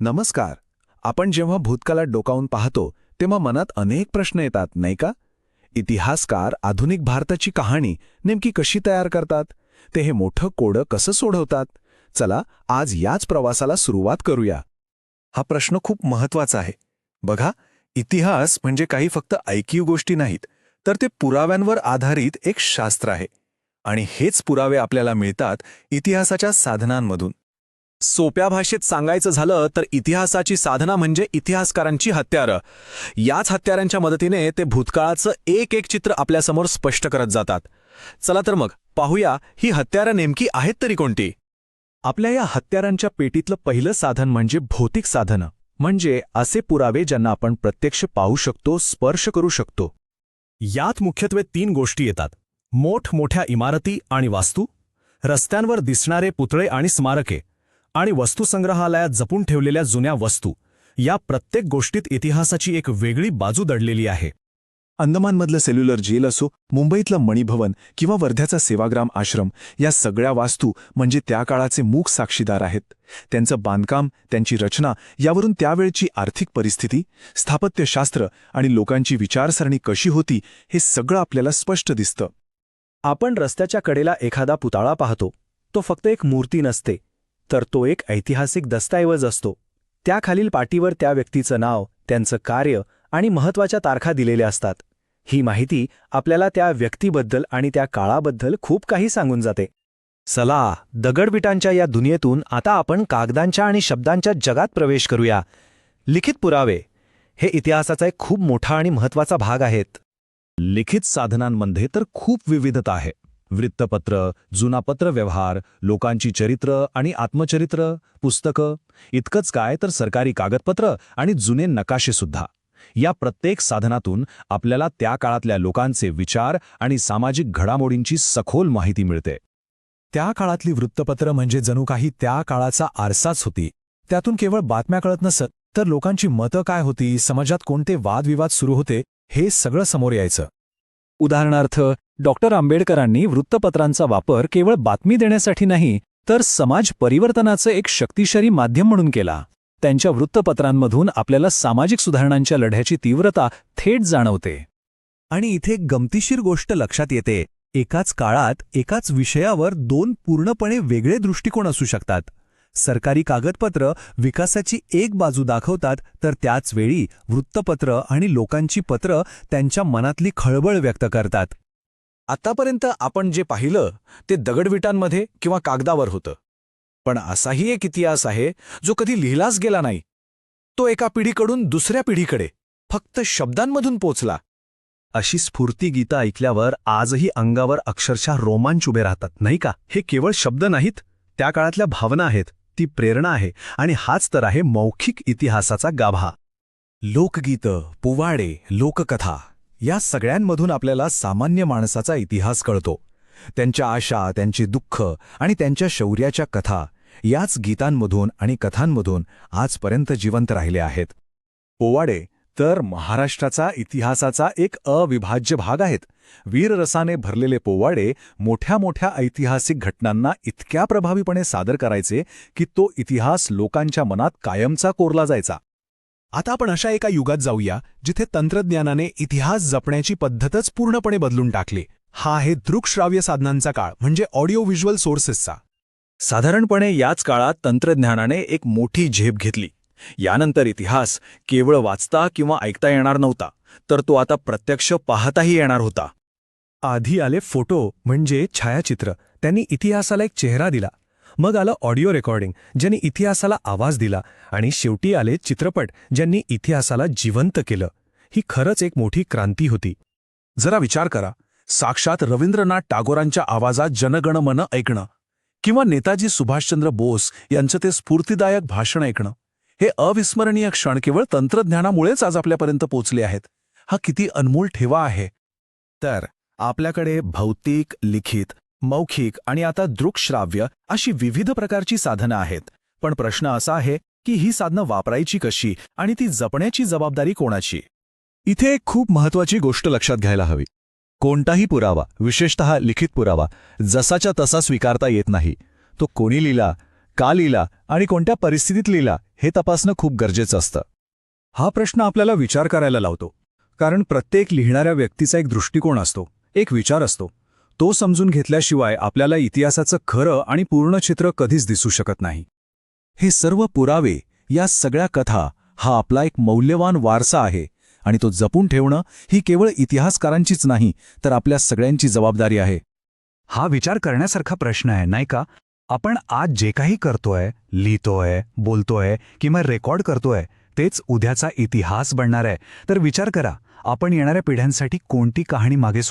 नमस्कार. आपण जेव्हा भूतकाळात डोकावून पाहतो तेव्हा मनात अनेक प्रश्न येतात नाही का? इतिहासकार आधुनिक भारताची कहाणी नेमकी कशी तयार करतात? ते हे मोठं कोडं कसं सोडवतात? चला आज याच प्रवासाला सुरुवात करूया. हा प्रश्न खूप महत्त्वाचा आहे. बघा इतिहास म्हणजे काही फक्त ऐकीव गोष्टी नाहीत तर ते पुराव्यांवर आधारित एक शास्त्र आहे. आणि हेच पुरावे आपल्याला मिळतात इतिहासाच्या साधनांमधून. सोप्या भाषेत सांगायचं झालं तर इतिहासाची साधना म्हणजे इतिहासकारांची हत्यारं. याच हत्यारांच्या मदतीने ते भूतकाळाचं एक एक चित्र आपल्यासमोर स्पष्ट करत जातात. चला तर मग पाहूया ही हत्यारं नेमकी आहेत तरी कोणती? आपल्या या हत्यारांच्या पेटीतलं पहिलं साधन म्हणजे भौतिक साधनं. म्हणजे असे पुरावे ज्यांना आपण प्रत्यक्ष पाहू शकतो स्पर्श करू शकतो. यात मुख्यत्वे तीन गोष्टी येतात. मोठमोठ्या इमारती आणि वास्तू रस्त्यांवर दिसणारे पुतळे आणि स्मारके आणि वस्तुसंग्रहालयात जपून ठेवलेल्या जुन्या वस्तू या प्रत्येक गोष्टीत इतिहासाची एक वेगळी बाजू दडलेली आहे. अंदमानमधलं सेल्युलर जेल असो मुंबईतलं मणिभवन किंवा वर्ध्याचा सेवाग्राम आश्रम या सगळ्या वास्तू म्हणजे त्या काळाचे मूक साक्षीदार आहेत. त्यांचं बांधकाम त्यांची रचना यावरून त्यावेळची आर्थिक परिस्थिती स्थापत्यशास्त्र आणि लोकांची विचारसरणी कशी होती हे सगळं आपल्याला स्पष्ट दिसतं. आपण रस्त्याच्या कडेला एखादा पुतळा पाहतो. तो फक्त एक मूर्ती नसते. तर तो एक ऐतिहासिक दस्तऐवज असतो. त्याखालील पाटीवर त्या व्यक्तीचं नाव त्यांचं कार्य आणि महत्त्वाच्या तारखा दिलेल्या असतात. ही माहिती आपल्याला त्या व्यक्तीबद्दल आणि त्या काळाबद्दल खूप काही सांगून जाते. चला दगडविटांच्या या दुनियेतून आता आपण कागदांच्या आणि शब्दांच्या जगात प्रवेश करूया. लिखित पुरावे. हे इतिहासाचा एक खूप मोठा आणि महत्त्वाचा भाग आहेत. लिखित साधनांमध्ये तर खूप विविधता आहे. वृत्तपत्र जुना पत्रव्यवहार लोकांची चरित्र आणि आत्मचरित्र पुस्तकं इतकंच काय तर सरकारी कागदपत्र आणि जुने नकाशेसुद्धा या प्रत्येक साधनातून आपल्याला त्या काळातल्या लोकांचे विचार आणि सामाजिक घडामोडींची सखोल माहिती मिळते. त्या काळातली वृत्तपत्र म्हणजे जणू काही त्या काळाचा आरसाच होती. त्यातून केवळ बातम्या कळत नसत तर लोकांची मतं काय होती समाजात कोणते वादविवाद सुरू होते हे सगळं समोर यायचं. उदाहरणार्थ डॉक्टर आंबेडकरांनी वृत्तपत्रांचा वापर केवळ बातमी देण्यासाठी नाही तर समाज परिवर्तनाचं एक शक्तिशाली माध्यम म्हणून केला. त्यांच्या वृत्तपत्रांमधून आपल्याला सामाजिक सुधारणांच्या लढ्याची तीव्रता थेट जाणवते. आणि इथे गमतीशीर गोष्ट लक्षात येते. एकाच काळात एकाच विषयावर दोन पूर्णपणे वेगळे दृष्टिकोन असू शकतात. सरकारी कागदपत्र विकासाची एक बाजू दाखवतात तर त्याच वेळी वृत्तपत्र आणि लोकांची पत्र त्यांच्या मनातली खळबळ व्यक्त करतात. आतापर्यंत आपण जे पाहिलं ते दगडविटांमध्ये किंवा कागदावर होतं. पण असाही एक इतिहास आहे जो कधी लिहिलाच गेला नाही. तो एका पिढीकडून दुसऱ्या पिढीकडे फक्त शब्दांमधून पोचला. अशी स्फूर्ती गीता ऐकल्यावर आजही अंगावर अक्षरशः रोमांच उभे राहतात नाही का? हे केवळ शब्द नाहीत त्या काळातल्या भावना आहेत. ती प्रेरणा आहे आणि हाच तर आहे मौखिक इतिहासाचा गाभा. लोकगीतं पोवाडे लोककथा या सगळ्यांमधून आपल्याला सामान्य माणसाचा इतिहास कळतो. त्यांच्या आशा त्यांची दुःख आणि त्यांच्या शौर्याच्या कथा याच गीतांमधून आणि कथांमधून आजपर्यंत जिवंत राहिले आहेत. पोवाडे तर महाराष्ट्राचा इतिहासाचा एक अविभाज्य भाग आहेत. वीररसाने भरलेले पोवाडे मोठ्या मोठ्या ऐतिहासिक घटनांना इतक्या प्रभावीपणे सादर करायचे की तो इतिहास लोकांच्या मनात कायमचा कोरला जायचा. आता आपण अशा एका युगात जाऊया जिथे तंत्रज्ञानाने इतिहास जपण्याची पद्धतच पूर्णपणे बदलून टाकली. हा आहे दृकश्राव्य साधनांचा काळ म्हणजे ऑडिओ व्हिज्युअल सोर्सेसचा साधारणपणे याच काळात तंत्रज्ञानाने एक मोठी झेप घेतली. यानंतर इतिहास केवळ वाचता किंवा ऐकता येणार नव्हता तर तो आता प्रत्यक्ष पाहताही येणार होता. आधी आले फोटो म्हणजे छायाचित्र. त्यांनी इतिहासाला एक चेहरा दिला. मग आलं ऑडिओ रेकॉर्डिंग ज्यांनी इतिहासाला आवाज दिला. आणि शेवटी आले चित्रपट ज्यांनी इतिहासाला जिवंत केलं. ही खरंच एक मोठी क्रांती होती. जरा विचार करा. साक्षात रवींद्रनाथ टागोरांच्या आवाजात जनगणमन ऐकणं किंवा नेताजी सुभाषचंद्र बोस यांचं ते स्फूर्तिदायक भाषण ऐकणं. हे अविस्मरणीय क्षण केवळ तंत्रज्ञानामुळेच आज आपल्यापर्यंत पोचले आहेत. हा किती अनमोल ठेवा आहे. तर आपल्याकडे भौतिक लिखित मौखिक आणि आता दृकश्राव्य अशी विविध प्रकारची साधनं आहेत. पण प्रश्न असा आहे की ही साधनं वापरायची कशी आणि ती जपण्याची जबाबदारी कोणाची? इथे एक खूप महत्वाची गोष्ट लक्षात घ्यायला हवी. कोणताही पुरावा विशेषतः लिखित पुरावा जसाच्या तसा स्वीकारता येत नाही. तो कोणी लिहिला का लिहिला आणि कोणत्या परिस्थितीत लिहिला हे तपासणं खूप गरजेचं असतं. हा प्रश्न आपल्याला विचार करायला लावतो. कारण प्रत्येक लिहिणाऱ्या व्यक्तीचा एक दृष्टिकोन असतो एक विचार असतो. तो समजून घेतल्याशिवाय आपल्याला इतिहासाचं खरं आणि पूर्ण चित्र कधीच दिसू शकत नाही. हे सर्व पुरावे या सगळ्या कथा हा आपला एक मौल्यवान वारसा आहे आणि तो जपून ठेवणं ही केवळ इतिहासकारांचीच नाही तर आपल्या सगळ्यांची जबाबदारी आहे. हा विचार करण्यासारखा प्रश्न आहे नाही का? आपण आज जे काही करतोय लिहितोय बोलतोय किंवा रेकॉर्ड करतोय तेच उद्याचा इतिहास बनणार आहे. तर विचार करा आपण येणाऱ्या पिढ्यांसाठी कोणती कहाणी मागे